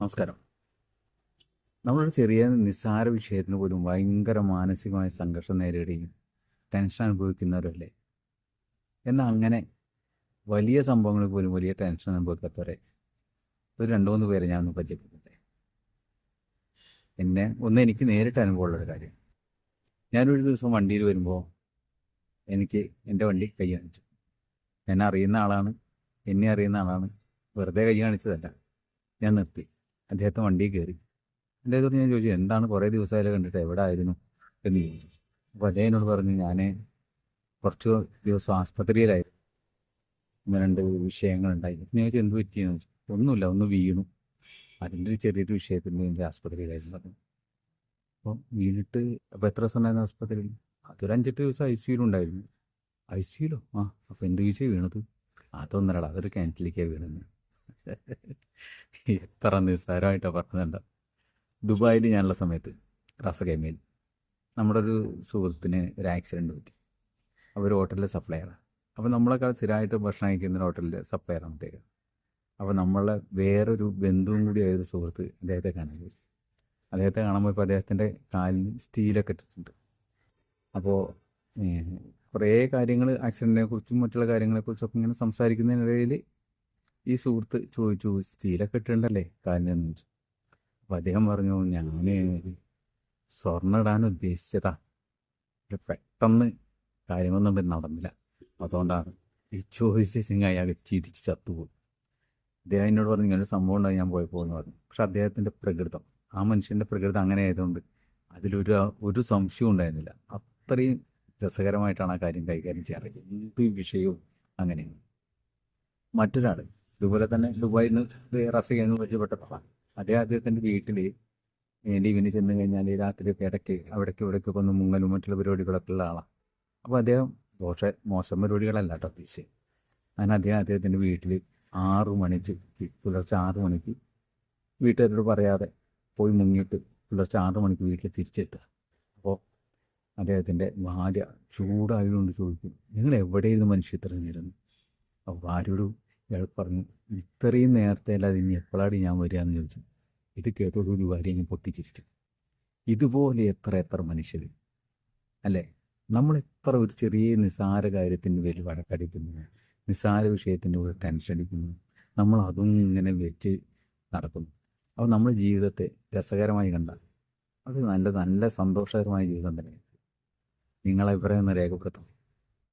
നമസ്കാരം. നമ്മളൊരു ചെറിയ നിസ്സാര വിഷയത്തിന് പോലും ഭയങ്കര മാനസികമായ സംഘർഷം നേരിടുകയും ടെൻഷൻ അനുഭവിക്കുന്നവരല്ലേ? എന്നാൽ അങ്ങനെ വലിയ സംഭവങ്ങളിൽ പോലും വലിയ ടെൻഷൻ അനുഭവിക്കാത്തവരെ ഒരു രണ്ട് മൂന്ന് പേരെ ഞാൻ ഒന്ന് പിന്നെ ഒന്ന് എനിക്ക് നേരിട്ട് അനുഭവമുള്ളൊരു കാര്യം. ഞാനൊരു ദിവസം വണ്ടിയിൽ വരുമ്പോൾ എനിക്ക് എന്റെ വണ്ടി കൈ കാണിച്ചു. എന്നെ അറിയുന്ന ആളാണ് എന്നെ അറിയുന്ന ആളാണ്. വെറുതെ കൈ കാണിച്ചതല്ല. ഞാൻ നിർത്തി. അദ്ദേഹത്തെ വണ്ടിയിൽ കയറി. അദ്ദേഹത്തോട് ഞാൻ ചോദിച്ചു എന്താണ് കുറേ ദിവസമായാലും കണ്ടിട്ട് എവിടെ ആയിരുന്നു എന്ന് ചോദിച്ചു. അപ്പോൾ എന്നോട് പറഞ്ഞു ഞാൻ കുറച്ച് ദിവസം ആസ്പത്രിയിലായിരുന്നു ഒന്ന് രണ്ട് വിഷയങ്ങളുണ്ടായി. ഞാൻ ചോദിച്ചു എന്ത് പറ്റിയെന്ന്? ചോദിച്ചു. ഒന്നുമില്ല ഒന്ന് വീണു. അതിന്റെ ഒരു ചെറിയൊരു വിഷയത്തിന് എന്റെ ആസ്പത്രിയിലായിരുന്നു. പറഞ്ഞു. അപ്പോൾ വീണിട്ട് അപ്പോൾ എത്ര ദിവസം ഉണ്ടായിരുന്നു ആസ്പത്രിയിൽ? അതൊരു അഞ്ചെട്ട് ദിവസം ഐ സിയിലുണ്ടായിരുന്നു ഐ സിയിലോ ആ അപ്പോൾ എന്ത് വിഷയം വീണത്? അതൊന്നരടാ അതൊരു ക്യാന്റിലേക്കാണ് വീണെന്ന്. എത്ര നിസ്സാരമായിട്ടാണ് പറഞ്ഞതുണ്ട ദുബായിൽ ഞാനുള്ള സമയത്ത് റസഗൈമയിൽ നമ്മുടെ ഒരു സുഹൃത്തിന് ഒരു ആക്സിഡന്റ് പറ്റി. അവർ ഹോട്ടലിലെ സപ്ലയറാണ് അപ്പോൾ നമ്മളൊക്കെ സ്ഥിരമായിട്ട് ഭക്ഷണം കഴിക്കുന്ന ഹോട്ടലിലെ സപ്ലയറാണ് അദ്ദേഹം. അപ്പോൾ നമ്മളെ വേറൊരു ബന്ധുവും കൂടി ആയൊരു സുഹൃത്ത് അദ്ദേഹത്തെ കാണാൻ പോയി. അദ്ദേഹത്തെ കാണുമ്പോൾ ഇപ്പോൾ അദ്ദേഹത്തിന്റെ കാലിന് സ്റ്റീലൊക്കെ ഇട്ടിട്ടുണ്ട്. അപ്പോൾ കുറേ കാര്യങ്ങൾ ആക്സിഡന്റിനെ കുറിച്ചും മറ്റുള്ള കാര്യങ്ങളെക്കുറിച്ചൊക്കെ ഇങ്ങനെ സംസാരിക്കുന്നതിനിടയിൽ ഈ സുഹൃത്ത് ചോദിച്ചു സ്റ്റീലൊക്കെ ഇട്ടുണ്ടല്ലേ കാലിനെന്ന് ചോദിച്ചു. അപ്പം അദ്ദേഹം പറഞ്ഞു ഞാൻ സ്വർണം ഇടാൻ ഉദ്ദേശിച്ചതാ. പെട്ടെന്ന് കാര്യമൊന്നും നടന്നില്ല. അതുകൊണ്ടാണ് ഈ ചോദിച്ച ചെങ്ങ അയാൾ ചിരിച്ച് ചത്തുപോയി. അദ്ദേഹം എന്നോട് പറഞ്ഞു ഇങ്ങനെ സംഭവം ഉണ്ടായി ഞാൻ പോയപ്പോൾ എന്ന് പറഞ്ഞു. പക്ഷെ അദ്ദേഹത്തിന്റെ പ്രകൃതം ആ മനുഷ്യന്റെ പ്രകൃതം അങ്ങനെ ആയതുകൊണ്ട് അതിലൊരു ഒരു സംശയവും ഉണ്ടായിരുന്നില്ല. അത്രയും രസകരമായിട്ടാണ് ആ കാര്യം കൈകാര്യം ചെയ്യാറ്. എന്ത് വിഷയവും അങ്ങനെയാണ്. മറ്റൊരാൾ ഇതുപോലെ തന്നെ ദുബായിൽ നിന്ന് റസികന്ന് പരിചയപ്പെട്ടതാണ് അദ്ദേഹം അദ്ദേഹത്തിന്റെ വീട്ടിൽ ലീവിന് ചെന്ന് കഴിഞ്ഞാൽ രാത്രിയൊക്കെ ഇടയ്ക്ക് അവിടേക്ക് ഇവിടേക്ക് ഒന്ന് മുങ്ങലും മറ്റുള്ള പരിപാടികളൊക്കെ ഉള്ള ആളാണ് അപ്പോൾ അദ്ദേഹം ദോഷ മോശം പരിപാടികളല്ല കേട്ടോ ഉദ്ദേശിച്ചത് അങ്ങനെ അദ്ദേഹം അദ്ദേഹത്തിന്റെ വീട്ടിൽ ആറു മണിക്ക് പുലർച്ചെ ആറു മണിക്ക് വീട്ടുകാരോട് പറയാതെ പോയി മുങ്ങിയിട്ട് പുലർച്ചെ ആറു മണിക്ക് വീട്ടിൽ തിരിച്ചെത്തുക. അപ്പോൾ അദ്ദേഹത്തിന്റെ ഭാര്യ ചൂടായതുകൊണ്ട് ചോദിക്കും നിങ്ങൾ എവിടെയായിരുന്നു മനുഷ്യ ഇത്ര നേരം? അപ്പോൾ ഭാര്യയോട് ഇയാൾ പറഞ്ഞു ഇത്രയും നേരത്തെ അല്ലാതെ ഇനി എപ്പോഴാണ് ഞാൻ വരിക എന്ന് ചോദിച്ചു. ഇത് കേട്ടോടുകൂടി ഭാര്യ പൊട്ടിച്ചിരിച്ചു. ഇതുപോലെ എത്ര എത്ര മനുഷ്യർ അല്ലേ? നമ്മൾ എത്ര ഒരു ചെറിയ നിസ്സാര കാര്യത്തിന് വലിയ വഴക്കടിക്കുന്നു. നിസ്സാര വിഷയത്തിന്റെ കൂടെ ടെൻഷൻ അടിക്കുന്നു. നമ്മൾ അതും ഇങ്ങനെ വെച്ച് നടക്കുന്നു. അപ്പോൾ നമ്മുടെ ജീവിതത്തെ രസകരമായി കണ്ടാൽ അത് നല്ല നല്ല സന്തോഷകരമായ ജീവിതം തന്നെ നിങ്ങളെ ഇവിടെ ഒന്ന് രേഖപ്പെടുത്തണം.